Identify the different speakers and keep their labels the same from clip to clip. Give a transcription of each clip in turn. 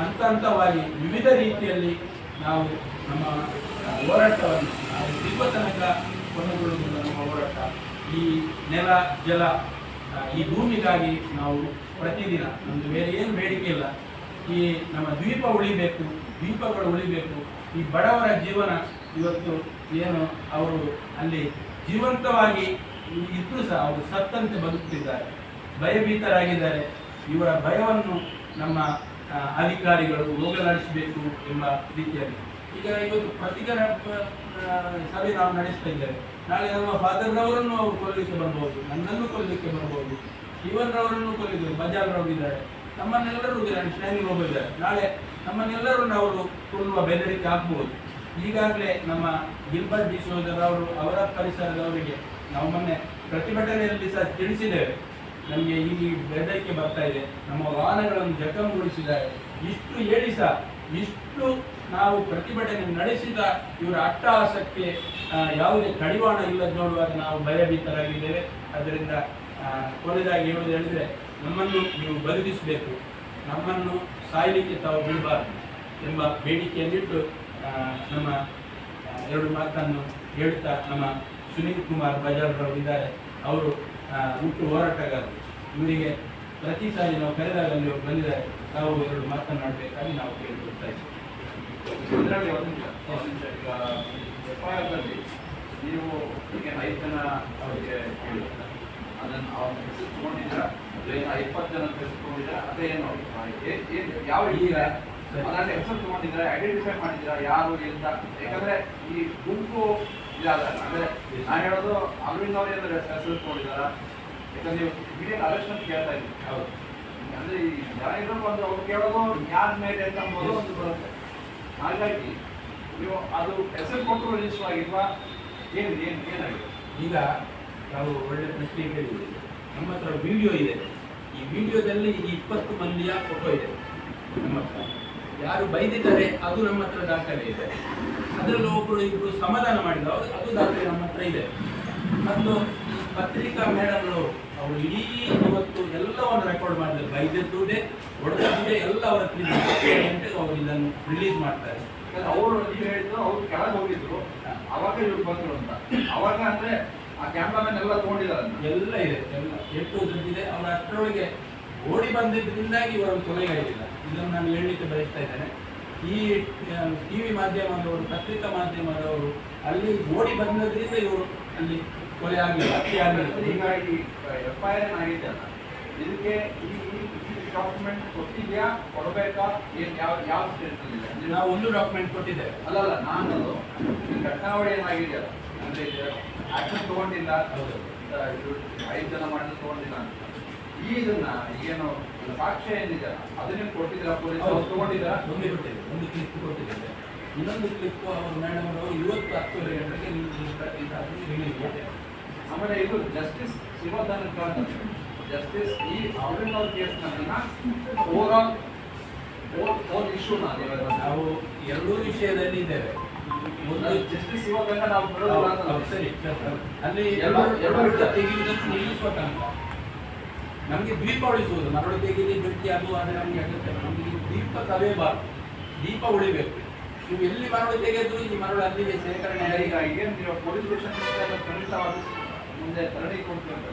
Speaker 1: ಹಂತ ಹಂತವಾಗಿ ವಿವಿಧ ರೀತಿಯಲ್ಲಿ ನಾವು ನಮ್ಮ ಹೋರಾಟವನ್ನು ನಾವು ಸಿಗುವ ತನಕ ಕೊನೆಗೊಳ್ಳುವುದಿಲ್ಲ ನಮ್ಮ ಹೋರಾಟ. ಈ ನೆಲ, ಜಲ ಈ ಭೂಮಿಗಾಗಿ ನಾವು ಪ್ರತಿದಿನ ನಮ್ಮದು ಬೇರೆ ಏನು ಬೇಡಿಕೆ ಇಲ್ಲ, ಈ ನಮ್ಮ ದ್ವೀಪ ಉಳಿಬೇಕು, ದ್ವೀಪಗಳು ಉಳಿಬೇಕು. ಈ ಬಡವರ ಜೀವನ ಇವತ್ತು ಏನು ಅವರು ಅಲ್ಲಿ ಜೀವಂತವಾಗಿ ಇದ್ರೂ ಸಹ ಅವರು ಸತ್ತಂತೆ ಬದುಕುತ್ತಿದ್ದಾರೆ ಭಯಭೀತರಾಗಿದ್ದಾರೆ. ಇವರ ಭಯವನ್ನು ನಮ್ಮ ಅಧಿಕಾರಿಗಳು ಹೋಗಲಾಡಿಸಬೇಕು ಎಂಬ ರೀತಿಯಲ್ಲಿ. ಈಗ ಇವತ್ತು ಪ್ರತಿಕರ ಸಭೆ ನಾವು ನಡೆಸ್ತಾ ಇದ್ದೇವೆ. ನಾಳೆ ನಮ್ಮ ಫಾದರ್ನವರನ್ನು ಅವರು ಕೊಲ್ಲಲಿಕ್ಕೆ ಬರ್ಬೋದು, ನನ್ನನ್ನು ಕೊಲ್ಲಲಿಕ್ಕೆ ಬರ್ಬೋದು ಇವನ್ರವರನ್ನು ಕೊಲ್ಲಿದ್ದಾರೆ ಬಜಾರ್ ಇದ್ದಾರೆ. ನಮ್ಮನ್ನೆಲ್ಲರೂ ಶ್ರೇಣಿ ಹೋಗಿದ್ದಾರೆ ನಾಳೆ ನಮ್ಮನ್ನೆಲ್ಲರನ್ನು ಅವರು ಕೊಲ್ಲುವ ಬೆದರಿಕೆ ಹಾಕ್ಬೋದು. ಈಗಾಗಲೇ ನಮ್ಮ ಗಿಲ್ಬರ್ಟ್ ಡಿ ಅವರು ಅವರ ಪರಿಸರದವರಿಗೆ ನಾವು ಮೊನ್ನೆ ಪ್ರತಿಭಟನೆಯಲ್ಲಿ ಸಹ ತಿಳಿಸಿದ್ದೇವೆ. ನಮಗೆ ಈ ಬೆದರಿಕೆ ಬರ್ತಾ ಇದೆ. ನಮ್ಮ ವಾಹನಗಳನ್ನು ಜಖಂಗೊಳಿಸಿದ್ದಾರೆ ಇಷ್ಟು ಹೇಳಿ ಸಹ ಇಷ್ಟು ನಾವು ಪ್ರತಿಭಟನೆ ನಡೆಸಿದ ಇವರ ಅಟ್ಟಹಾಸಕ್ಕೆ ಆಸಕ್ತಿ ಯಾವುದೇ ಕಡಿವಾಣ ಇಲ್ಲದ ನೋಡುವಾಗ ನಾವು ಭಯಭೀತರಾಗಿದ್ದೇವೆ. ಅದರಿಂದ ಕೊನೆಯದಾಗಿ ಹೇಳುವುದು ಹೇಳಿದರೆ, ನಮ್ಮನ್ನು ನೀವು ಬದುಕಿಸಬೇಕು. ನಮ್ಮನ್ನು ಸಾಯಲಿಕ್ಕೆ ತಾವು ಬಿಡಬಾರದು ಎಂಬ ಬೇಡಿಕೆಯಲ್ಲಿಟ್ಟು ನಮ್ಮ ಎರಡು ಮಾತನ್ನು ಹೇಳುತ್ತಾ ನಮ್ಮ ಸುನೀಲ್ ಕುಮಾರ್ ಬಜಾರ್ರವರು ಇದ್ದಾರೆ ಅವರು ಹುಟ್ಟು ಹೋರಾಟಗಾರರು ಇವರಿಗೆ ಪ್ರತಿ ಸಾರಿ ನಾವು ಕರೆದಾಗ ಅಲ್ಲಿ ಬಂದಿದ್ದಾರೆ ನಾವು ಎರಡು ಮಾತನಾಡಬೇಕಾಗಿ ನಾವು ಕೇಳಿಕೊಳ್ತಾ ಇದ್ದೀವಿ
Speaker 2: ಇದರಲ್ಲಿ ಒಂದು. ಈಗ ನೀವು ಈಗ ಐದು ಜನ ಅವರಿಗೆ ಅದನ್ನು ಅವ್ರ ಹೆಸರು ತಗೊಂಡಿದ್ದೀರಾ ಅಥವಾ ಇಪ್ಪತ್ತು ಜನ ಹೆಸರು ತಗೊಂಡಿದ್ದೀರಾ ಅದೇ ಏನು ಆ, ಯಾವ ಈಗ ಅದರಲ್ಲಿ ಹೆಸರು ತಗೊಂಡಿದ್ದೀರಾ? ಐಡೆಂಟಿಫೈ ಮಾಡಿದ್ದೀರಾ? ಯಾರು ಎಂತ? ಯಾಕಂದ್ರೆ ಈ ಗುಂಪು ಇದಾದ ಅಂದ್ರೆ ನಾನು ಹೇಳೋದು ಅರವಿಂದ್ ಅವರೇ ಏನಾದ್ರು ಹೆಸರು ತಗೊಂಡಿದ್ದಾರಾ ಯಾಕಂದ್ರೆ ನೀವು ಇಮಿಡಿಯೇಟ್ ಅರೆಸ್ಟ್ ಅಂತ ಕೇಳ್ತಾ ಇದ್ದೀನಿ.
Speaker 1: ಹೌದು.
Speaker 2: ಅಂದ್ರೆ ಈ ಜನ ಒಂದು ಅವ್ರು ಕೇಳೋದು ಯಾರ ಮೇಲೆ ಅಂತ ಅಂಬೋದು ಒಂದು ಬರುತ್ತೆ. ಹಾಗಾಗಿ ನೀವು ಅದು ಹೆಸರು ಕೊಟ್ಟರು ರಿಜಿಸ್ಟರ್ ಆಗಿಲ್ವಾ? ಏನು ಏನು ಏನಾಗಿದೆ?
Speaker 1: ಈಗ ನಾವು ಒಳ್ಳೆ ಪ್ರಶ್ನೆ ಕೇಳಿದ್ದೀವಿ. ನಮ್ಮ ಹತ್ರ ವಿಡಿಯೋ ಇದೆ. ಈ ವಿಡಿಯೋದಲ್ಲಿ ಈ ಇಪ್ಪತ್ತು ಮಂದಿಯ ಫೋಟೋ ಇದೆ. ನಮ್ಮ ಹತ್ರ. ಯಾರು ಬೈದಿದ್ದಾರೆ ಅದು ನಮ್ಮ ಹತ್ರ ದಾಖಲೆ ಇದೆ. ಅದರಲ್ಲಿ ಒಬ್ಬರು ಇಬ್ಬರು ಸಮಾಧಾನ ಮಾಡಿದ್ರು. ಅದು ಅದು ದಾಖಲೆ ನಮ್ಮ ಹತ್ರ ಇದೆ. ಮತ್ತು ಪತ್ರಿಕಾ ಮೇಡಮ್ಗಳು ಅವರು ಇಡೀ ಇವತ್ತು ಎಲ್ಲವನ್ನು ರೆಕಾರ್ಡ್ ಮಾಡಿದ್ರು. ಬೈದದ್ದು ಹೊಡೆದೇ ಎಲ್ಲ ಅವರ. ಗಂಟೆಗೆ ಅವರು ಇದನ್ನು ರಿಲೀಸ್ ಮಾಡ್ತಾರೆ.
Speaker 2: ಅವರು ಹೇಳಿದ್ರು ಅವರು ಕೆಳಗೆ ಹೋಗಿದ್ರು. ಅವಾಗ ಇವ್ರು ಬಂದರು ಅಂತ. ಅವಾಗ ಅಂದ್ರೆ ಆ ಕ್ಯಾಮ್ರಾಮನ್ ಎಲ್ಲ ತಗೊಂಡಿದ್ದಾರೆ
Speaker 1: ಎಲ್ಲ ಇದೆ. ಎಲ್ಲ ಎಷ್ಟು ಇದೆ ಅವರ ಅಷ್ಟರೊಳಗೆ ಓಡಿ ಬಂದಿದ್ದರಿಂದಾಗಿ ಇವರನ್ನು ಕೊಲೆಗಾಯಿಲ್ಲ ಇದನ್ನು ನಾನು ಹೇಳಲಿಕ್ಕೆ ಬಯಸ್ತಾ ಇದ್ದೇನೆ. ಈ ಟಿವಿ ಮಾಧ್ಯಮದವರು ಪತ್ರಿಕಾ ಮಾಧ್ಯಮದವರು ಅಲ್ಲಿ ನೋಡಿ ಬಂದದ್ರಿಂದ ಇವರು ಅಲ್ಲಿ ಕೊಲೆ ಆಗಲಿಲ್ಲ ಹತ್ಯೆ ಆಗಲಿಲ್ಲ
Speaker 2: ಹೀಗಾಗಿ ಎಫ್ ಐ ಆರ್ ಆಗಿದೆ ಅಲ್ಲ ಇದಕ್ಕೆ ಈ ಡಾಕ್ಯುಮೆಂಟ್ ಕೊಟ್ಟಿದ್ಯಾ ಕೊಡಬೇಕಾ ಏನು ಯಾವ ಯಾವ ಸ್ಟೇಟಲ್ಲಿ
Speaker 1: ನಾವು ಒಂದು ಡಾಕ್ಯುಮೆಂಟ್ ಕೊಟ್ಟಿದ್ದೇವೆ.
Speaker 2: ಅಲ್ಲಲ್ಲ ನಾನು ಈ ಘಟನಾವಳಿ ಏನಾಗಿದೆಯಲ್ಲ ಅಂದರೆ ಆಕ್ಷನ್ ತಗೊಂಡಿಲ್ಲ
Speaker 1: ಹೌದು.
Speaker 2: ಐದು ಜನ ಮಾಡಿದ್ರು ತಗೊಂಡಿಲ್ಲ ಅಂತ. ಈ ಇದನ್ನ ಏನು ಸಾಕ್ಷ್ಯ ಏನಿದೆ? ಅದನ್ನೇ ಕೊಟ್ಟಿದ್ದೀರಾ ಪೊಲೀಸ್ ಅವ್ರು? ತಗೊಂಡಿದ್ದೀರಾ?
Speaker 1: ಒಂದು ಕೊಟ್ಟಿದ್ದೇವೆ ಒಂದು ಕ್ಲಿಪ್ ಕೊಟ್ಟಿದ್ದೇವೆ ಇನ್ನೊಂದು ಕ್ಲಿಪ್ ಅವರು ಮೇಡಮ್ ಅವರು ಇವತ್ತು ಹತ್ತುವರೆ ಗಂಟೆಗೆ ರಿಲೀಸ್ ಮಾಡಿದ್ದೇವೆ
Speaker 2: ಆಮೇಲೆ ಇದು ಜಸ್ಟಿಸ್ ತನಕ ಜಸ್ಟಿಸ್ ಈ ಅರವಿಂದ್ ಅವ್ರ ಕೇಸ್ನ ಓವರ್ ಆಲ್ ಓನ್ ಇಶ್ಯೂ
Speaker 1: ನಾವು ಎರಡೂ ವಿಷಯದಲ್ಲಿ ಇದ್ದೇವೆ. ಒಂದು
Speaker 2: ಜಸ್ಟಿಸ್ ತನಕ ನಾವು
Speaker 1: ಸರಿ. ಅಲ್ಲಿ
Speaker 2: ಎರಡು- ಎರಡು.
Speaker 1: ತೆಗೆಯುವುದನ್ನು ನಿಲ್ಲಿಸುವ ತನಕ ನಮಗೆ ದೀಪ ಉಳಿಸುವುದು. ಮರಳು ತೆಗೆಯಲಿ ಗಟ್ಟಿ ಅದು ಆದರೆ ನಮಗೆ ಅಗತ್ಯ. ನಮಗೆ ಈ ದೀಪ ಕವೇಬಾರ್ದು ದೀಪ ಉಳಿಬೇಕು. ನೀವು ಎಲ್ಲಿ ಮರಳು ತೆಗೆದು ಈ ಮರಳು ಅಲ್ಲಿಗೆ ಶೇಖರಣೆ
Speaker 2: ಹೇಗಾಗಿದೆ ನೀವು ಪೊಲೀಸ್ ಸ್ಟೇಷನ್ ಖಂಡಿತವಾದ ಮುಂದೆ ತರಡಿ ಕೊಡ್ತೀವಿ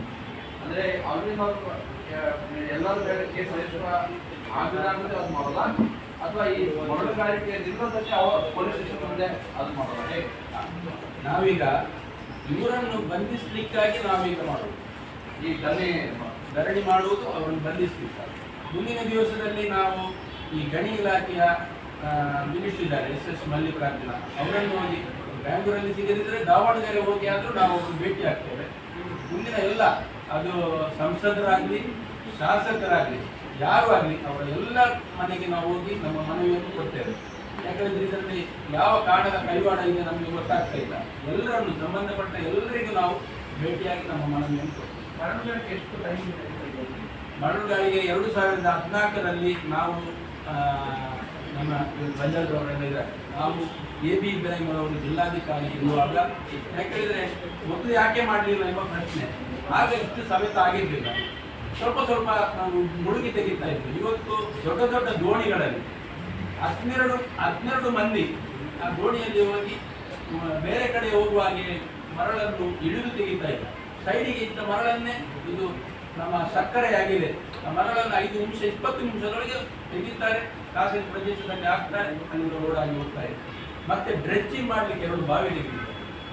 Speaker 2: ಅಂದರೆ ಅಲ್ಲಿ ನಾವು ಎಲ್ಲರೂ ಕೇಸ್ ರಿಜಿಸ್ಟರ್ ಆಗಿಲ್ಲ ಅಂದ್ರೆ ಅದು ಮಾಡಲ್ಲ. ಅಥವಾ ಈ ಮರಳುಗಾರಿಕೆ ನಿರ್ಬಂಧಕ್ಕೆ ಅವ ಪೊಲೀಸ್ ಸ್ಟೇಷನ್ ಮುಂದೆ ಅದು ಮಾಡಲ್ಲ.
Speaker 1: ನಾವೀಗ ಇವರನ್ನು ಬಂಧಿಸಲಿಕ್ಕಾಗಿ ನಾವೀಗ ಮಾಡೋದು
Speaker 2: ಈ ಗಣಿ
Speaker 1: ಧರಣಿ ಮಾಡುವುದು ಅವರನ್ನು ಬಂಧಿಸಲಿಲ್ಲ ಮುಂದಿನ ದಿವಸದಲ್ಲಿ ನಾವು ಈ ಗಣಿ ಇಲಾಖೆಯ ಮಿನಿಸ್ಟರ್ ಇದ್ದಾರೆ, ಎಸ್ ಎಸ್ ಮಲ್ಲಿಕಾರ್ಜುನ. ಅವರನ್ನು ಹೋಗಿ ಬ್ಯಾಂಗ್ಳೂರಲ್ಲಿ ಸಿಗದಿದ್ದರೆ ದಾವಣಗೆರೆ ಹೋಗಿ ಆದರೂ ನಾವು ಅವ್ರನ್ನ ಭೇಟಿ ಆಗ್ತೇವೆ. ಮುಂದಿನ ಎಲ್ಲ, ಅದು ಸಂಸದರಾಗಲಿ, ಶಾಸಕರಾಗಲಿ, ಯಾರು ಆಗಲಿ, ಅವರ ಎಲ್ಲ ಮನೆಗೆ ನಾವು ಹೋಗಿ ನಮ್ಮ ಮನವಿಯನ್ನು ಕೊಡ್ತೇವೆ. ಯಾಕಂದ್ರೆ ಇದರಲ್ಲಿ ಯಾವ ಕಾರಣದ ಕೈವಾಡ ಇದೆ ನಮಗೆ ಗೊತ್ತಾಗ್ತಾ ಇಲ್ಲ. ಎಲ್ಲರನ್ನು, ಸಂಬಂಧಪಟ್ಟ ಎಲ್ಲರಿಗೂ ನಾವು ಭೇಟಿಯಾಗಿ ನಮ್ಮ ಮನವಿಯನ್ನು ಕೊಡ್ತೇವೆ. ಮರಳುಗಾರಿಗೆ ಎರಡು ಸಾವಿರದ ಹದಿನಾಲ್ಕರಲ್ಲಿ ನಾವು ನಮ್ಮ ಬಂಜಾರದವರೆಲ್ಲ ಇದ್ದಾರೆ. ನಾವು ಎ ಬಿ ಇಬ್ರಾಹಿಂರವರು ಜಿಲ್ಲಾಧಿಕಾರಿ ಇರುವಾಗ ಯಾಕೇಳಿದರೆ ಮೊದಲು ಯಾಕೆ ಮಾಡಲಿಲ್ಲ ಎಂಬ ಪ್ರಶ್ನೆ. ಆಗ ಇಷ್ಟು ಸಮೇತ ಆಗಿರಲಿಲ್ಲ. ಸ್ವಲ್ಪ ಸ್ವಲ್ಪ ನಾವು ಮುಳುಗಿ ತೆಗಿತಾ ಇದ್ವಿ. ಇವತ್ತು ದೊಡ್ಡ ದೊಡ್ಡ ದೋಣಿಗಳಲ್ಲಿ ಹನ್ನೆರಡು ಹನ್ನೆರಡು ಮಂದಿ ಆ ದೋಣಿಯಲ್ಲಿ ಹೋಗಿ, ಬೇರೆ ಕಡೆ ಹೋಗುವ ಹಾಗೆ ಮರಳನ್ನು ಇಳಿದು ತೆಗಿತಾ ಇಲ್ಲ ಸೈಡಿಗೆ ಇಟ್ಟ ಮರಳನ್ನೇ ಇದು ನಮ್ಮ ಸಕ್ಕರೆ ಆಗಿದೆ ಆ ಮರಳನ್ನು ಐದು ನಿಮಿಷ, ಇಪ್ಪತ್ತು ನಿಮಿಷದೊಳಗೆ ತೆಗಿತಾರೆ ಖಾಸಗಿ ಪ್ರದೇಶದಲ್ಲಿ ಹಾಕ್ತಾರೆ, ಅಲ್ಲಿಂದ ರೋಡ್ ಆಗಿ ಇದೆ ಮತ್ತೆ ಡ್ರೆಜ್ಜಿಂಗ್ ಮಾಡಲಿಕ್ಕೆ ಎರಡು ಬಾವಿ ತೆಗೆದಿದೆ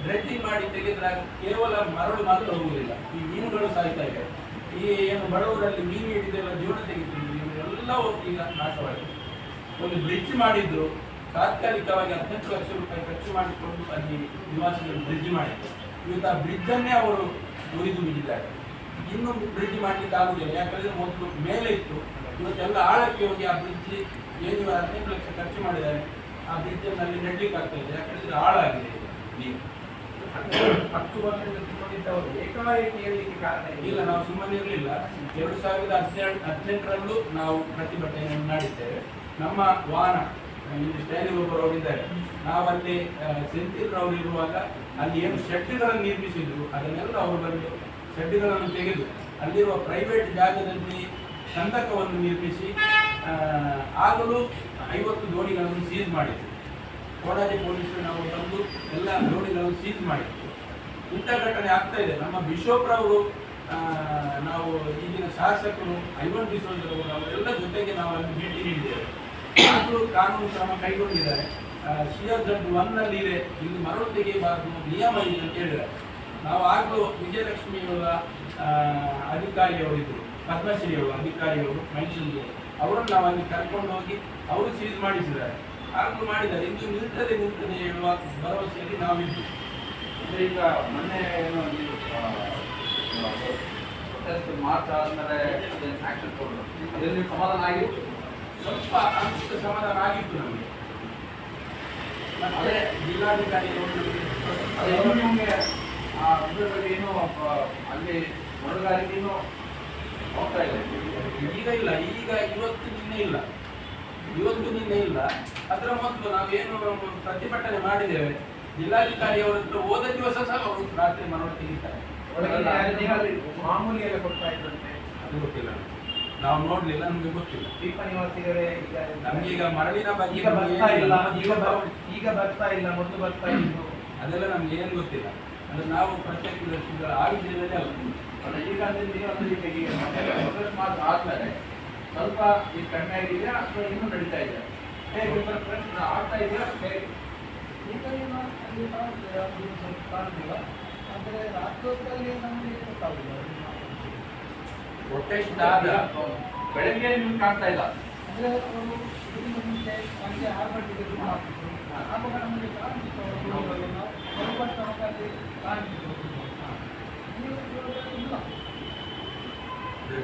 Speaker 1: ಡ್ರೆಜ್ಜಿಂಗ್ ಮಾಡಿ ತೆಗೆದ್ರೆ ಕೇವಲ ಮರಳು ಮಾತ್ರ ಹೋಗುವುದಿಲ್ಲ. ಈ ಮೀನುಗಳು ಸಾಯ್ತಾ ಇವೆ ಈ ಏನು ಬಡವರಲ್ಲಿ ಮೀನು ಹಿಡಿದೆಲ್ಲ ಜೀವನ ತೆಗಿತಿದ್ರು ಎಲ್ಲ ಈಗ ನಾಶವಾಗಿದೆ. ಒಂದು ಬ್ರಿಡ್ಜ್ ಮಾಡಿದ್ರು, ತಾತ್ಕಾಲಿಕವಾಗಿ ಹದಿನೆಂಟು ಲಕ್ಷ ರೂಪಾಯಿ ಖರ್ಚು ಮಾಡಿಕೊಂಡು ಅಲ್ಲಿ ನಿವಾಸಿಗಳು ಬ್ರಿಡ್ಜ್ ಮಾಡಿದ್ರು. ಇವತ್ತು ಆ ಬ್ರಿಡ್ಜನ್ನೇ ಅವರು ಮುರಿದು ಬಿಟ್ಟಿದ್ದಾರೆ ಇನ್ನೊಂದು ಬ್ರಿಡ್ಜ್ ಮಾಡಲಿಕ್ಕೆ ಆಗುದಿಲ್ಲ. ಯಾಕಂದ್ರೆ ಮೊದಲು ಮೇಲೆ ಇತ್ತು. ಇವತ್ತೆಲ್ಲ ಆಳಕ್ಕೆ ಹೋಗಿ ಆ ಬ್ರಿಡ್ಜ್ ಏನು ಹದಿನೈದು ಹದಿನೆಂಟು ಲಕ್ಷ ಖರ್ಚು ಮಾಡಿದ್ದಾರೆ ಆ ಬ್ರಿಡ್ಜ್ ಅಲ್ಲಿ ನೆಡ್ಲಿಕ್ಕೆ ಆಗ್ತಾ ಇದೆ ಯಾಕಂದ್ರೆ ಆಳಾಗಿದೆ.
Speaker 3: ಹತ್ತು ವರ್ಷದಲ್ಲಿ ಏಕಾಏಕಿ ಹೇಳಲಿಕ್ಕೆ ಕಾರಣ
Speaker 1: ಇಲ್ಲ ನಾವು ಸುಮ್ಮನೆ ಇರಲಿಲ್ಲ. ಎರಡು ಸಾವಿರದ ಹದಿನೇಳು ಹದಿನೆಂಟರಲ್ಲೂ ನಾವು ಪ್ರತಿಭಟನೆಯನ್ನು ಮಾಡಿದ್ದೇವೆ. ನಮ್ಮ ವಾಹನ ಇಲ್ಲಿ ಸ್ಟೈಲಿಂಗ್ ಒಬ್ಬರು ಇದ್ದಾರೆ ನಾವಲ್ಲಿ ಸೆಂತಿಲ್ ಅವರು ಇರುವಾಗ ಅಲ್ಲಿ ಏನು ಶೆಡ್ಗಳನ್ನು ನಿರ್ಮಿಸಿದ್ರು, ಅದನ್ನೆಲ್ಲ ಅವರು ಬಂದು ಶೆಡ್ಗಳನ್ನು ತೆಗೆದು ಅಲ್ಲಿರುವ ಪ್ರೈವೇಟ್ ಜಾಗದಲ್ಲಿ ಕಂದಕವನ್ನು ನಿರ್ಮಿಸಿ ಆಗಲೂ ಐವತ್ತು ದೋಣಿಗಳನ್ನು ಸೀಸ್ ಮಾಡಿದ್ರು. ಕೋಡಾಜಿ ಪೊಲೀಸರು ನಾವು ಬಂದು ಎಲ್ಲ ದೋಣಿಗಳನ್ನು ಸೀಸ್ ಮಾಡಿದ್ರು. ಇಂಥ ಘಟನೆ ಆಗ್ತಾ ಇದೆ. ನಮ್ಮ ಬಿಶೋಪ್ ರವರು ನಾವು ಈಗಿನ ಶಾಸಕರು, ಐವನ್ ಡಿಸೋಜರವರು ಅವರೆಲ್ಲ ಜೊತೆಗೆ ನಾವು ಅಲ್ಲಿ ಭೇಟಿ ನೀಡಿದ್ದೇವೆ. ಆದರೂ ಕಾನೂನು ಕ್ರಮ ಕೈಗೊಂಡಿದ್ದಾರೆ. ಸಿ ಎಸ್ ಜಡ್ ಒನ್ನಲ್ಲಿ ಇದೆ. ಇಲ್ಲಿ ಮರಳು ತೆಗೆಯಬಾರದು ನಿಯಮ ಇದೆ ಅಂತ ಹೇಳಿದ್ದಾರೆ. ನಾವು ಆಗಲೂ ವಿಜಯಲಕ್ಷ್ಮಿಯವರ ಅಧಿಕಾರಿಯವರಿದ್ದರು ಪದ್ಮಶ್ರೀಯವರು ಅಧಿಕಾರಿಯವರು ಮೈಸೂರು ಅವರನ್ನು ನಾವು ಅಲ್ಲಿ ಕರ್ಕೊಂಡು ಹೋಗಿ ಅವರು ಸೀಸ್ ಮಾಡಿಸಿದ್ದಾರೆ. ಆಗಲೂ ಮಾಡಿದ್ದಾರೆ. ಇದು ನಿಲ್ತದೆ ನಿಲ್ತದೆ ಹೇಳುವ ಭರವಸೆಯಲ್ಲಿ ನಾವಿದ್ವಿ
Speaker 2: ಅಂದರೆ ಈಗ ಮೊನ್ನೆ ಏನು ಮಾರ್ಚ್ ಆದಮೇಲೆ ಆಕ್ಷನ್ ತಗೊಂಡು ಅದರಲ್ಲಿ ಸಮಾಧಾನ ಆಗಿತ್ತು?
Speaker 1: ಸ್ವಲ್ಪ ಅಂಶ ಸಮಾಧಾನ ಆಗಿತ್ತು ನಮಗೆ ಅದೇ ಜಿಲ್ಲಾಧಿಕಾರಿ ನಿಮಗೆ
Speaker 2: ಆ ಏನು ಅಲ್ಲಿ ಮರುಗಾರಿಕೆ ಇನ್ನೂ ಹೋಗ್ತಾ ಇದೆ.
Speaker 1: ಈಗ ಇಲ್ಲ, ಈಗ ಇವತ್ತು ನಿನ್ನೆ ಇಲ್ಲ. ಇವತ್ತು ನಿನ್ನೆ ಇಲ್ಲ. ಅದರ ಮೊದಲು ನಾವೇನು ಪ್ರತಿಭಟನೆ ಮಾಡಿದ್ದೇವೆ, ಜಿಲ್ಲಾಧಿಕಾರಿ ಅವರ ಹತ್ರ ಹೋದ ದಿವಸ ಸಹ ಅವರು ರಾತ್ರಿ ಮನವಿ ತೆಗಿತಾರೆ
Speaker 3: ಒಳಗೆ ಯಾರಿಗಾದ್ರೂ ಮಾಮೂಲಿ ಎಲ್ಲ ಕೊಡ್ತಾ ಇದ್ದಂತೆ
Speaker 1: ಅದು ಗೊತ್ತಿಲ್ಲ. ನಾವು ನೋಡ್ಲಿಲ್ಲ ನಮ್ಗೆ ಗೊತ್ತಿಲ್ಲ.
Speaker 3: ದೀಪ ಈಗ.
Speaker 1: ನಮ್ಗೆ ಈಗ ಮರಳಿನ ಬಗ್ಗೆ
Speaker 3: ಈಗ ಬರ್ತಾ ಇಲ್ಲ ಈಗ ಬರ್ತಾ ಇಲ್ಲ ಮೊದಲು ಬರ್ತಾ
Speaker 1: ಅದೆಲ್ಲ ನಮ್ಗೆ ಏನು ಗೊತ್ತಿಲ್ಲ. ಅಂದ್ರೆ ನಾವು ಪ್ರತ್ಯಕ್ಷದರ್ಶಿಗಳ ಆಗಿದ್ದೇವೆ ಅಲ್ಲ.
Speaker 2: ಅಲ್ಲ ಈಗ ಅಂದ್ರೆ ನೀವು ಅಂದ್ರೆ ಈಗ ಈಗ ಪ್ರೊಟೆಸ್ಟ್ ಮಾರ್ಚ್ ಆದ್ಮೇಲೆ ಸ್ವಲ್ಪ ಈಗ ಕಡಿಮೆ ಆಗಿದೆಯಾ ಅಥವಾ ಇನ್ನೂ ನಡೀತಾ ಇದೆ ಹೇಗೆ ಆಗ್ತಾ ಇದೆಯಾ? ಹೇಗೆ?
Speaker 4: ಈಗ ಏನು ಅಲ್ಲಿ ಕಾಣ್ತದೆ, ಅದು ಸ್ವಲ್ಪ ಕಾಣ್ತಿಲ್ಲ. ಆದ್ರೆ ರಾತ್ರಿ ಹೊತ್ತಲ್ಲಿ ನಮ್ಗೆ ಗೊತ್ತಾಗುದಿಲ್ಲ.
Speaker 1: ಪ್ರೊಟೆಸ್ಟ್ ಆದ
Speaker 2: ಬೆಳಗ್ಗೆ ನಿಮ್ಗೆ ಕಾಣ್ತಾ ಇಲ್ಲ.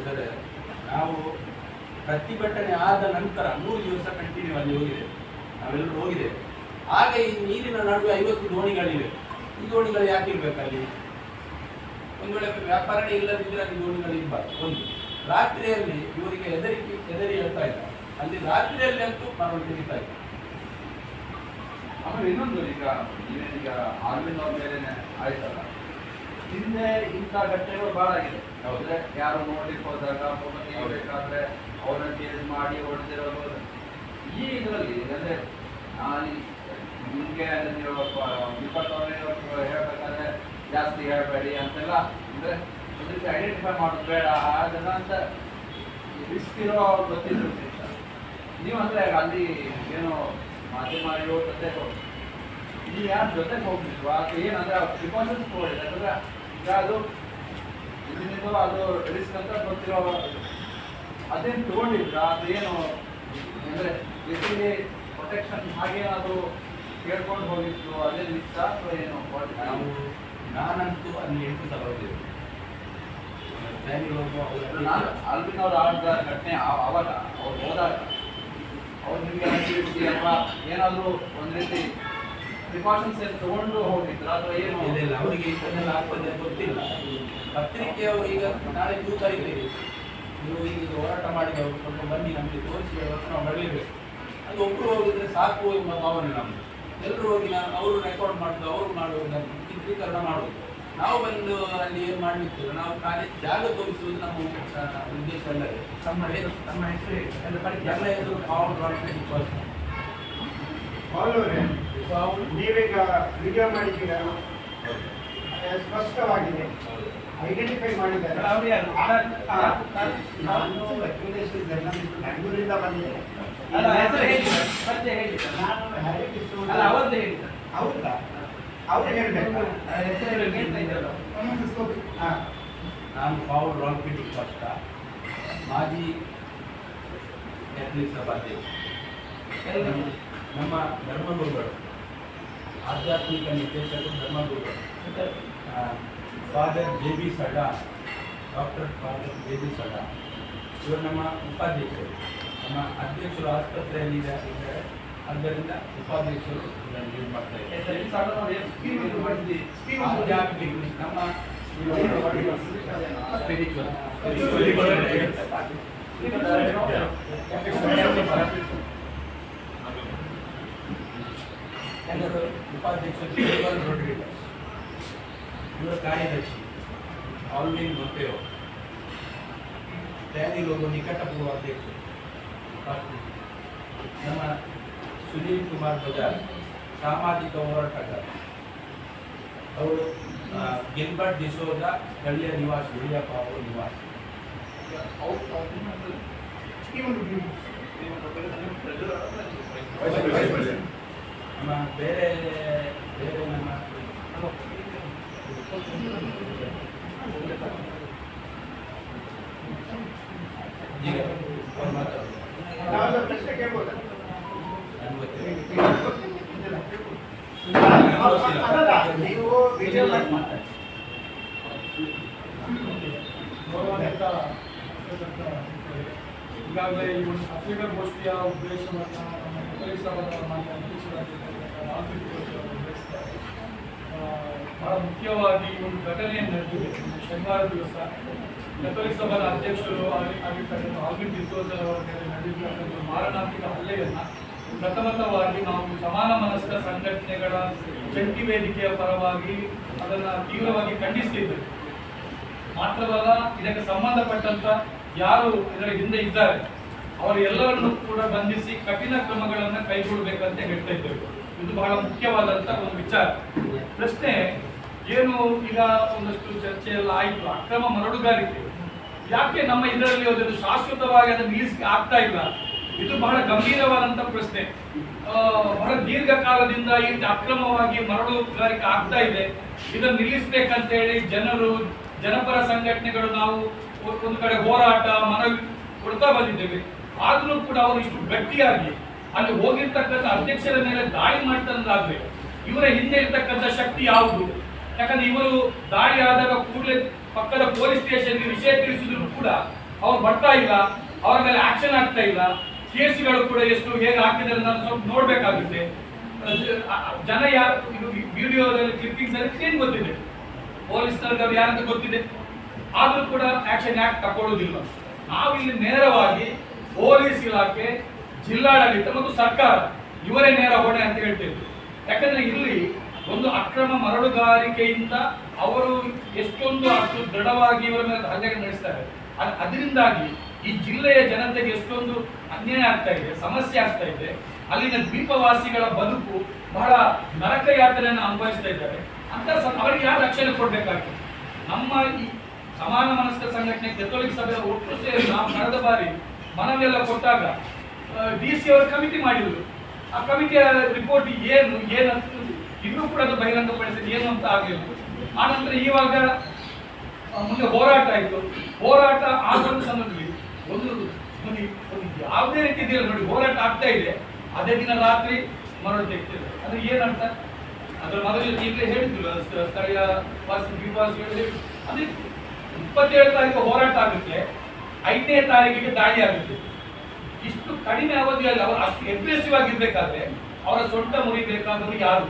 Speaker 1: ಸರ್. ನಾವು ಪ್ರತಿಭಟನೆ ಆದ ನಂತರ ಮೂರು ದಿವಸ ಕಂಟಿನ್ಯೂ ಅಲ್ಲಿ ಹೋಗಿದೆ. ನಾವೆಲ್ಲರೂ ಹೋಗಿದೆ. ಆಗ ಈ ನೀರಿನ ನಡುವೆ ಐವತ್ತು ದೋಣಿಗಳಿವೆ. ಈ ದೋಣಿಗಳು ಯಾಕೆ ಇರ್ಬೇಕು ಅಲ್ಲಿ? ಒಂದು ವೇಳೆ ವ್ಯಾಪಾರನೇ ಇಲ್ಲದಿದ್ದರೆ ಅಲ್ಲಿ ದೋಣಿಗಳು ಇರಬಾರ್ದು ಒಂದು. ರಾತ್ರಿಯಲ್ಲಿ ಇವರಿಗೆ ಹೆದರಿಕೆ, ಹೆದರಿ ಹೇಳ್ತಾ ಇಲ್ಲ. ಅಲ್ಲಿ ರಾತ್ರಿಯಲ್ಲಿ ಅಂತೂ ಮರಳು ತೆಗಿತಾ ಇತ್ತು
Speaker 2: ಆಮೇಲೆ ಇನ್ನೊಂದು ಈಗ ನೀವೇನೀಗ ಆರ್ಮಿನ ಅವ್ರ ಮೇಲೆ ಆಯ್ತಲ್ಲ? ಹಿಂದೆ ಇಂಥ ಘಟನೆಗಳು ಭಾಳ ಆಗಿದೆ. ಹೌದ್ರೆ ಯಾರು ನೋಡ್ಲಿಕ್ಕೆ ಹೋದಾಗ ಮೊಬೈಲ್ ತೆಗಿಬೇಕಾದ್ರೆ ಅವ್ರನ್ನ ಚೇಂಜ್ ಮಾಡಿ ಹೊಡೆದಿರೋದು. ಈ ಇದರಲ್ಲಿ, ಅಂದ್ರೆ ನಾನು ನಿಮಗೆ ವಿಪತ್ತು ವರ್ಷಗಳು ಹೇಳ್ಬೇಕಾದ್ರೆ ಜಾಸ್ತಿ ಹೇಳಬೇಡಿ ಅಂತೆಲ್ಲ ಅಂದ್ರೆ ಅದಕ್ಕೆ ಐಡೆಂಟಿಫೈ ಮಾಡೋದು ಬೇಡ ಅದನ್ನ ಅಂತ ರಿಸ್ಕ್ ಇರೋ ಅವ್ರು ಗೊತ್ತಿದ್ರು ನೀವು ಅಂದ್ರೆ ಅಲ್ಲಿ ಏನು ಮಾಧ್ಯಮ ಇರೋ ಜೊತೆ ನೀವು ಯಾರು ಜೊತೆಗೆ ಹೋಗ್ಬಿಟ್ವಾ ಅಥವಾ ಏನಂದ್ರೆ ಪ್ರಿಕಾಷನ್ಸ್ ತಗೊಂಡಿದೆ ಯಾಕಂದ್ರೆ ಈಗ ಅದು ಇದರಿಂದ ಅದು ರಿಸ್ಕ್ ಅಂತ ಗೊತ್ತಿರೋ ಅದೇನು ತಗೊಂಡಿದ್ರ? ಅದು ಏನು ಅಂದ್ರೆ ಬೇಸಿಗೆ ಪ್ರೊಟೆಕ್ಷನ್ ಹಾಗೆ ಅದು ಕೇಳ್ಕೊಂಡು ಹೋಗಿತ್ತು ಅದೇ ಇಷ್ಟ ಅಥವಾ ಏನು?
Speaker 1: ನಾವು ನಾನಂತೂ ಅಲ್ಲಿ ಎಂಟು ಸಲ
Speaker 2: ನಾನು ಅಲ್ಬಿನವ್ರು ಆಡಿದ ಘಟನೆ ಅವಾಗ ಅವ್ರು ಹೋದಾಗ ಅವ್ರು ನಿಮಗೆ ಅನಿಸಿರ್ತಿ ಅಥವಾ ಏನಾದರೂ ಒಂದು ರೀತಿ ಪ್ರಿಕಾಷನ್ಸ್ ಏನು ತೊಗೊಂಡು ಹೋಗಿದ್ರು ಅಥವಾ ಏನು?
Speaker 1: ಇಲ್ಲ ಅವರಿಗೆ ಇದನ್ನೆಲ್ಲ ಆಗ್ತದೆ ಗೊತ್ತಿಲ್ಲ. ಪತ್ರಿಕೆಯವರು ಈಗ ನಾಳೆ ನೀವು ಕರೀತೀರಿ ನೀವು ಈಗ ಹೋರಾಟ ಮಾಡಿ ಅವರು ಸ್ವಲ್ಪ ಬನ್ನಿ ನಮಗೆ ತೋರಿಸಿ ನಾವು ಬರಲೇಬೇಕು ಅದು ಒಬ್ಬರು ಹೋಗಿದ್ರೆ ಸಾಕು ಎಂಬ ಭಾವನೆ ನಮ್ಮದು ಎಲ್ಲರೂ ಹೋಗಿ ನಾನು ಅವರು ರೆಕಾರ್ಡ್ ಮಾಡೋದು ಅವರು ಮಾಡುವುದು ಚಿತ್ರೀಕರಣ ಮಾಡುವುದು ನಾವು ಬಂದು ಅಲ್ಲಿ ಏನು ಮಾಡಲಿಕ್ಕಿಲ್ಲ ನಾವು ಖಾಲಿ ಜಾಗ ತೋರಿಸುವುದು ನಮ್ಮ ಉದ್ದೇಶ ಅಲ್ಲದೆ.
Speaker 3: ತಮ್ಮ ಹೆಸರು ತಮ್ಮ ಹೆಸರು ಹೇಳಿ. ಎಲ್ಲ
Speaker 1: ಹೆಸರು ಪಾವಲ್
Speaker 5: ಅವರೇ? ನೀವೀಗ ವಿಡಿಯೋ ಮಾಡಿದ್ದೀರ? ಸ್ಪಷ್ಟವಾಗಿದೆ. ಐಡೆಂಟಿಫೈ ಮಾಡಿದ್ದಾರೆ. ನಾನು ಬೆಂಗಳೂರಿಂದ ಬಂದಿದ್ದೇನೆ
Speaker 3: ಹೇಳಿ ಸರ್. ಪರಿಚಯ ಹೇಳಿ
Speaker 5: ನಾನು ಹೌದಾ? ಅವ್ರು ಹೇಳ್ಬೇಕಾ
Speaker 3: ಆ, ಹೆಸರು ಹೇಳಿ ಕೇಳ್ತಾ ಇದ್ದಲ್ಲ.
Speaker 5: ಹಾ
Speaker 1: ನಾನು ಪವರ್ ರಾಲ್ಪಿಟಿ ಕಷ್ಟ ಮಾಜಿ ಎಥ್ನಿಕ್ ಸಭಾಧ್ಯಕ್ಷ
Speaker 3: ಎಲ್ಲಿ?
Speaker 1: ನಮ್ಮ ಧರ್ಮಗುರುಗಳು ಆಧ್ಯಾತ್ಮಿಕ ನಿರ್ದೇಶಕರು ಧರ್ಮಗುರುಗಳು father J B Sadda doctor father J B Sadda ಇವರು ನಮ್ಮ ಉಪಾಧ್ಯಕ್ಷರು ನಮ್ಮ ಅಧ್ಯಕ್ಷರು ಆಸ್ಪತ್ರೆಯಲ್ಲಿ ಇದ್ದಾರೆ ಆದ್ದರಿಂದ ಉಪಾಧ್ಯಕ್ಷರು ಇದನ್ನು ಇದು ಮಾಡ್ತಾ ಇದ್ದಾರೆ
Speaker 3: ಹೆಸರು ಹೇಳಿ. ಸಾಕು ನೋಡಿ. ಸ್ಕೀಮ್ ಇದು ಮಾಡಿದ್ವಿ. ಸ್ಕೀಮ್ ಇದು ಮಾಡಿದ್ವಿ.
Speaker 1: ಆಧ್ಯಾತ್ಮಿಕ ನಮ್ಮ ಸ್ಪಿರಿಚುವಲ್ ಎಲ್ಲರೂ ಉಪಾಧ್ಯಕ್ಷರು ಕೇವಲ್ ರೋಡ್ರಿಗಸ್ ಇವರ ಕಾರ್ಯದರ್ಶಿ ಆಲ್ವಿನ್ ಗೊತ್ತೇವ್ ದಯಾನಿ ಲೋಗೋ ನಿಕಟಪೂರ್ವ ಅಧ್ಯಕ್ಷರು ನಮ್ಮ ಸುನೀಲ್ ಕುಮಾರ್ ಬಜಾರ್ ಸಾಮಾಜಿಕ ಹೋರಾಟಗಾರ ಅವರು ಗಿಲ್ಬರ್ಟ್ ಡಿಸೋದ ಸ್ಥಳೀಯ ನಿವಾಸಿ ಹಿರಿಯಪ್ಪ ಅವರ ನಿವಾಸಿ. ನಮ್ಮ ಬೇರೆ ಬೇರೆ ನಮ್ಮ ಈಗ ಅವ್ರು ಮಾತಾಡೋದು
Speaker 5: ನಾವೊಂದು ಪ್ರಶ್ನೆ ಕೇಳ್ಬೋದಾ
Speaker 1: ನನ್ಗೆ ಗೊತ್ತಿಲ್ಲ.
Speaker 5: ಅದಲ್ಲ, ನೀವು ವಿಡಿಯೋ ಮಾಡಿ
Speaker 1: ಮಾತಾಡಿ.
Speaker 6: ಗೌರವಾನ್ವಿತ ಈಗಾಗಲೇ ಈ ಒಂದು ಪತ್ರಿಕಾಗೋಷ್ಠಿಯ ಉದ್ದೇಶವನ್ನು ನಮ್ಮ ಪರಿಸರದ ಮಾನ್ಯ ಅಧ್ಯಕ್ಷರಾಗಿರ್ತಕ್ಕಂಥ ರಾಹುಲ್ ಗಾಂಧಿ ಅವರು ವಿವರಿಸಿದ್ದಾರೆ. ಆ, ಬಹಳ ಮುಖ್ಯವಾಗಿ ಈ ಒಂದು ಘಟನೆ ನಡೆದಿದೆ ಒಂದು ಶನಿವಾರ ದಿವಸ ಕಥೋಲಿಕ ಸಭಾದ ಅಧ್ಯಕ್ಷರು ಆಗಿ- ಆಗಿರ್ತಕ್ಕಂಥ ಆಲ್ವಿನ್ ಡಿಸೋಜರ್ ಅವರ ಮೇಲೆ ನಡೆದಿರ್ತಕ್ಕಂಥ ಒಂದು ಮಾರಣಾಂತಿಕ ಹಲ್ಲೆಯನ್ನ ಪ್ರಥಮತವಾಗಿ ನಾವು ಸಮಾನ ಮನಸ್ಕ ಸಂಘಟನೆಗಳ ಜಂಟಿ ವೇದಿಕೆಯ ಪರವಾಗಿ ಅದನ್ನ ತೀವ್ರವಾಗಿ ಖಂಡಿಸ್ತಿದ್ದೇವೆ. ಮಾತ್ರವಲ್ಲ, ಇದಕ್ಕೆ ಸಂಬಂಧಪಟ್ಟಂತ ಯಾರು ಇದರ ಹಿಂದೆ ಇದ್ದಾರೆ, ಅವರೆಲ್ಲರನ್ನು ಕೂಡ ಬಂಧಿಸಿ ಕಠಿಣ ಕ್ರಮಗಳನ್ನು ಕೈಗೊಳ್ಳಬೇಕಂತ ಹೇಳ್ತಾ ಇದ್ದೇವೆ. ಇದು ಬಹಳ ಮುಖ್ಯವಾದಂತ ಒಂದು ವಿಚಾರ. ಪ್ರಶ್ನೆ, ಏನು ಈಗ ಒಂದಷ್ಟು ಚರ್ಚೆ ಎಲ್ಲ ಆಯ್ತು, ಅಕ್ರಮ ಮರಳುಗಾರಿಕೆ. ಯಾಕೆ ನಮ್ಮ ಇದರಲ್ಲಿ ಅದನ್ನು ಶಾಶ್ವತವಾಗಿ ಅದನ್ನು ನಿಲ್ಲಿಸಲಿಕ್ಕೆ ಆಗ್ತಾ ಇಲ್ಲ? ಇದು ಬಹಳ ಗಂಭೀರವಾದಂತಹ ಪ್ರಶ್ನೆ. ಬಹಳ ದೀರ್ಘಕಾಲದಿಂದ ರೀತಿ ಅಕ್ರಮವಾಗಿ ಮರಳುಗಾರಿಕೆ ಆಗ್ತಾ ಇದೆ. ಇದನ್ನು ನಿಲ್ಲಿಸಬೇಕಂತ ಹೇಳಿ ಜನರು, ಜನಪರ ಸಂಘಟನೆಗಳು ನಾವು ಒಂದು ಕಡೆ ಹೋರಾಟ, ಮನವಿ ಕೊಡ್ತಾ ಬಂದಿದ್ದೇವೆ. ಆದ್ರೂ ಕೂಡ ಅವರು ಇಷ್ಟು ಗಟ್ಟಿಯಾಗಿ ಅಲ್ಲಿ ಹೋಗಿರ್ತಕ್ಕಂಥ ಅಧ್ಯಕ್ಷರ ಮೇಲೆ ದಾಳಿ ಮಾಡ್ತಂದಾದ್ರೆ ಇವರ ಹಿಂದೆ ಇರ್ತಕ್ಕಂಥ ಶಕ್ತಿ ಯಾವುದು? ಯಾಕಂದ್ರೆ ಇವರು ದಾಳಿ ಆದಾಗ ಕೂಡಲೇ ಪಕ್ಕದ ಪೊಲೀಸ್ ಸ್ಟೇಷನ್ಗೆ ವಿಷಯ ತಿಳಿಸಿದ್ರು ಕೂಡ ಅವ್ರು ಬರ್ತಾ ಇಲ್ಲ, ಅವರ ಮೇಲೆ ಆಕ್ಷನ್ ಆಗ್ತಾ ಇಲ್ಲ. ಕೇಸ್ಗಳು ಕೂಡ ಎಷ್ಟು ಹೇಗೆ ಹಾಕಿದ್ದಾರೆ ನಾನು ಸ್ವಲ್ಪ ನೋಡ್ಬೇಕಾಗುತ್ತೆ. ಜನ ಯಾರು ವಿಡಿಯೋದಲ್ಲಿ ಕ್ಲಿಪ್ಪಿಂಗ್ಸ್ ಅಲ್ಲಿ ಏನ್ ಗೊತ್ತಿದೆ? ಪೊಲೀಸ್ನವ್ರಿಗೆ ಅವ್ರು ಯಾರಂತ ಗೊತ್ತಿದೆ? ಆದರೂ ಕೂಡ ಆಕ್ಷನ್ ಯಾಕೆ ತಗೊಳ್ಳೋದಿಲ್ಲ ನಾವಿಲ್ಲಿ ನೇರವಾಗಿ ಪೊಲೀಸ್ ಇಲಾಖೆ, ಜಿಲ್ಲಾಡಳಿತ ಮತ್ತು ಸರ್ಕಾರ ಇವರೇ ನೇರ ಹೊಣೆ ಅಂತ ಹೇಳ್ತೇವೆ. ಯಾಕಂದ್ರೆ ಇಲ್ಲಿ ಒಂದು ಅಕ್ರಮ ಮರಳುಗಾರಿಕೆಯಿಂದ ಅವರು ಎಷ್ಟೊಂದು ಅಷ್ಟು ದೃಢವಾಗಿ ಇವರ ಮೇಲೆ ಹಲ್ಲೆ ನಡೆಸ್ತಾರೆ. ಅದ್- ಅದರಿಂದಾಗಿ ಈ ಜಿಲ್ಲೆಯ ಜನತೆಗೆ ಎಷ್ಟೊಂದು ಅನ್ಯಾಯ ಆಗ್ತಾ ಇದೆ, ಸಮಸ್ಯೆ ಆಗ್ತಾ ಇದೆ. ಅಲ್ಲಿನ ದ್ವೀಪವಾಸಿಗಳ ಬದುಕು ಬಹಳ ನರಕ ಯಾತ್ರೆಯನ್ನು ಅನುಭವಿಸ್ತಾ ಇದ್ದಾರೆ. ಅಂತ ಅವರಿಗೆ ಯಾರು ರಕ್ಷಣೆ ಕೊಡಬೇಕಾಗ್ತದೆ? ನಮ್ಮ ಈ ಸಮಾನ ಮನಸ್ಕ ಸಂಘಟನೆ ಕೆಥೋಲಿಕ್ ಸಭೆಯ ಒಟ್ಟು ಸೇರಿ ನಾವು ಕಳೆದ ಬಾರಿ ಮನವಿಯೆಲ್ಲ ಕೊಟ್ಟಾಗ ಡಿ ಸಿ ಅವರು ಕಮಿಟಿ ಮಾಡಿದ್ರು. ಆ ಕಮಿಟಿಯ ರಿಪೋರ್ಟ್ ಏನು, ಏನಂತ ಇನ್ನೂ ಕೂಡ ಅದು ಬಹಿರಂಗಪಡಿಸಿದ ಏನು ಅಂತ ಆಗಲಿಲ್ಲ ಆನಂತರ ನಂತರ ಇವಾಗ ಮುಂದೆ ಹೋರಾಟ ಆಯಿತು. ಹೋರಾಟ ಆಗುವಂತ ಸಂದರ್ಭದಲ್ಲಿ ಒಂದು ಯಾವುದೇ ರೀತಿ ಇದೆಯಲ್ಲ ನೋಡಿ, ಹೋರಾಟ ಆಗ್ತಾ ಇದೆ. ಅದೇ ದಿನ ರಾತ್ರಿ ಮರಳು ತೆಗ್ತಿದೆ. ಅದು ಏನಂತ ಅದರ ಮೊದಲು ಈಗಲೇ ಹೇಳಿದ್ರು ಸ್ಥಳೀಯ ವಾಸಿ ಹೇಳಿದ್ರು. ಅಂದ್ರೆ ಇಪ್ಪತ್ತೇಳು ತಾರೀಕು ಹೋರಾಟ ಆಗುತ್ತೆ. ಐದನೇ ತಾರೀಕಿಗೆ ದಾಳಿ ಆಗುತ್ತೆ. ಇಷ್ಟು ಕಡಿಮೆ ಅವಧಿಯಲ್ಲಿ ಅವರು ಅಷ್ಟು ಎಗ್ರೆಸಿವ್ ಆಗಿರ್ಬೇಕಾದ್ರೆ ಅವರ ಸೊಂಟ ಮುರಿಬೇಕಾದ್ರು ಯಾರು?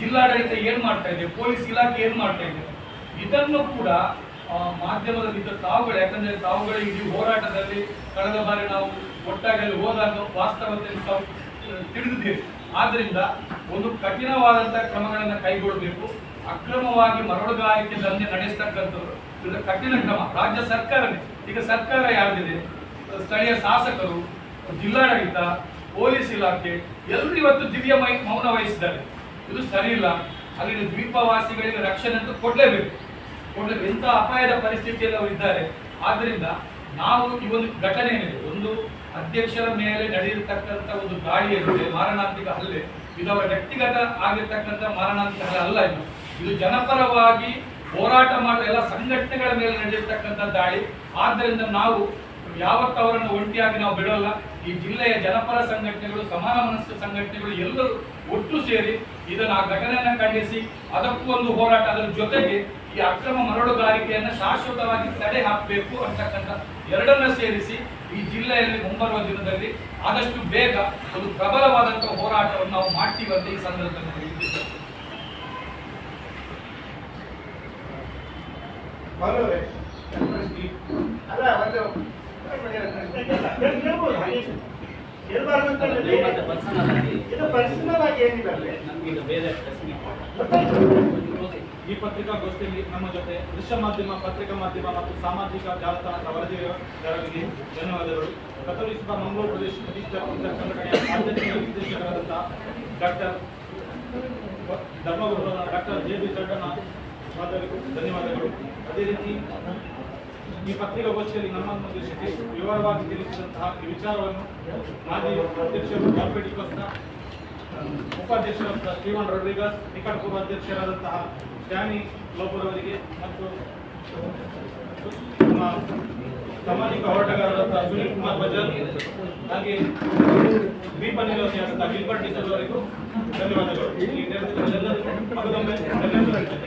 Speaker 6: ಜಿಲ್ಲಾಡಳಿತ ಏನ್ ಮಾಡ್ತಾ ಇದೆ? ಪೊಲೀಸ್ ಇಲಾಖೆ ಏನ್ ಮಾಡ್ತಾ ಇದೆ? ಇದನ್ನು ಕೂಡ ಮಾಧ್ಯಮದಲ್ಲಿ ಬಿದ್ದ ತಾವುಗಳು, ಯಾಕಂದ್ರೆ ತಾವುಗಳು ಇಡೀ ಹೋರಾಟದಲ್ಲಿ ಕಳೆದ ಬಾರಿ ನಾವು ಒಟ್ಟಾಗಿ ಅಲ್ಲಿ ಹೋದಾಗ ವಾಸ್ತವತೆಯನ್ನು ತಾವು ತಿಳಿದಿದ್ದೀರಿ ಆದ್ರಿಂದ ಒಂದು ಕಠಿಣವಾದಂತಹ ಕ್ರಮಗಳನ್ನು ಕೈಗೊಳ್ಳಬೇಕು. ಅಕ್ರಮವಾಗಿ ಮರಳುಗಾರಿಕೆ ದಂಧೆ ನಡೆಸ್ತಕ್ಕಂಥವ್ರು. ಇದರ ಕಠಿಣ ಕ್ರಮ. ರಾಜ್ಯ ಸರ್ಕಾರವೇ ಈಗ ಸರ್ಕಾರ ಯಾರಿದೆ ಸ್ಥಳೀಯ ಶಾಸಕರು, ಜಿಲ್ಲಾಡಳಿತ, ಪೊಲೀಸ್ ಇಲಾಖೆ, ಎಲ್ಲರೂ ಇವತ್ತು ದಿವ್ಯ ಮೌನ ವಹಿಸಿದ್ದಾರೆ. ಇದು ಸರಿ ಇಲ್ಲ ಅಲ್ಲಿನ ದ್ವೀಪವಾಸಿಗಳಿಗೆ ರಕ್ಷಣೆ ಅಂತ ಕೊಡಲೇಬೇಕು. ಕೊಡಲೇಬೇಕು ಎಂಥ ಅಪಾಯದ ಪರಿಸ್ಥಿತಿಯಲ್ಲಿ ಅವರು ಇದ್ದಾರೆ. ಆದ್ದರಿಂದ ನಾವು ಈ ಒಂದು ಘಟನೆ ಏನಿದೆ, ಒಂದು ಅಧ್ಯಕ್ಷರ ಮೇಲೆ ನಡೆಯತಕ್ಕಂಥ ಒಂದು ದಾಳಿ ಏನಿದೆ, ಮಾರಣಾಂತಿಕ ಹಲ್ಲೆ, ಇದು ಅವರ ವ್ಯಕ್ತಿಗತ ಆಗಿರ್ತಕ್ಕಂಥ ಮಾರಣಾಂತಿಕ ಹಲ್ಲೆ ಅಲ್ಲ ಇದು. ಇದು ಜನಪರವಾಗಿ ಹೋರಾಟ ಮಾಡುವ ಎಲ್ಲ ಸಂಘಟನೆಗಳ ಮೇಲೆ ನಡೆದಿರ್ತಕ್ಕಂಥ ದಾಳಿ. ಆದ್ದರಿಂದ ನಾವು ಯಾವತ್ತು ಅವರನ್ನು ಒಂಟಿಯಾಗಿ ನಾವು ಬಿಡೋಲ್ಲ. ಈ ಜಿಲ್ಲೆಯ ಜನಪರ ಸಂಘಟನೆಗಳು, ಸಮಾನ ಮನಸ್ಸು ಸಂಘಟನೆಗಳು ಎಲ್ಲರೂ ಒಟ್ಟು ಸೇರಿ ಇದನ್ನು ಆ ಘಟನೆಯನ್ನು ಖಂಡಿಸಿ, ಅದಕ್ಕೂ ಒಂದು ಹೋರಾಟ ಅದರ ಜೊತೆಗೆ ಈ ಅಕ್ರಮ ಮರಳುಗಾರಿಕೆಯನ್ನು ಶಾಶ್ವತವಾಗಿ ತಡೆ ಹಾಕಬೇಕು ಅಂತಕ್ಕಂಥ ಎರಡನ್ನ ಸೇರಿಸಿ ಈ ಜಿಲ್ಲೆಯಲ್ಲಿ ಮುಂಬರುವ ದಿನದಲ್ಲಿ ಆದಷ್ಟು ಬೇಗ ಒಂದು ಪ್ರಬಲವಾದಂತಹ ಹೋರಾಟವನ್ನು ನಾವು ಮಾಡ್ತೀವಿ ಅಂತ ಈ ಸಂದರ್ಭದಲ್ಲಿ
Speaker 5: ಇದು ಪರ್ಸನಲ್ ಆಗಿ ಏನಿಲ್ಲ
Speaker 7: ಈ ಪತ್ರಿಕಾಗೋಷ್ಠಿಯಲ್ಲಿ ನಮ್ಮ ಜೊತೆ ದೃಶ್ಯ ಮಾಧ್ಯಮ, ಪತ್ರಿಕಾ ಮಾಧ್ಯಮ ಮತ್ತು ಸಾಮಾಜಿಕ ಜಾಲತಾಣದ ವರದಿಗಾರರಿಗೆ ಧನ್ಯವಾದಗಳು. ಕತೋಲಿಸಿದ ಮಂಗಳೂರು ಪ್ರದೇಶ ಸಂಘಟನೆಯ ನಿರ್ದೇಶಕರಾದಂತಹ ಡಾಕ್ಟರ್ ಧರ್ಮಗುರು ಡಾಕ್ಟರ್ ಜೆ ಬಿ ಸಡ್ಡನ ಧನ್ಯವಾದಗಳು. ಅದೇ ರೀತಿ ಈ ಪತ್ರಿಕಾಗೋಷ್ಠಿಯಲ್ಲಿ ನಮ್ಮನ್ನು ಉದ್ದೇಶಿಸಿ ವಿವರವಾಗಿ ತಿಳಿಸಿದಂತಹ ಈ ವಿಚಾರವನ್ನು ಮಾಜಿ ಅಧ್ಯಕ್ಷರು ಉಪಾಧ್ಯಕ್ಷರಾದಂತಹ ಸ್ಟೀವನ್ ರೊಡ್ರಿಗಸ್ ನಿಕಟ ಅಧ್ಯಕ್ಷರಾದಂತಹ ಸ್ಟ್ಯಾನಿ ಲೋಪದವರಿಗೆ ಮತ್ತು ನಮ್ಮ ಸಾಮಾಜಿಕ ಹೋರಾಟಗಾರರಾದ ಸುನೀಲ್ ಕುಮಾರ್ ಬಜಾರ್ ಹಾಗೆ ದ್ವೀಪ ನಿವಾಸಿಯಾದಂತಹ ಗಿಲ್ಬರ್ಟ್ ಡಿಸಲ್ ಧನ್ಯವಾದಗಳು. ಈ ನೆರೆದಿದ್ದವರೆಲ್ಲರಿಗೂ ಮಗದೊಮ್ಮೆ ಧನ್ಯವಾದಗಳು.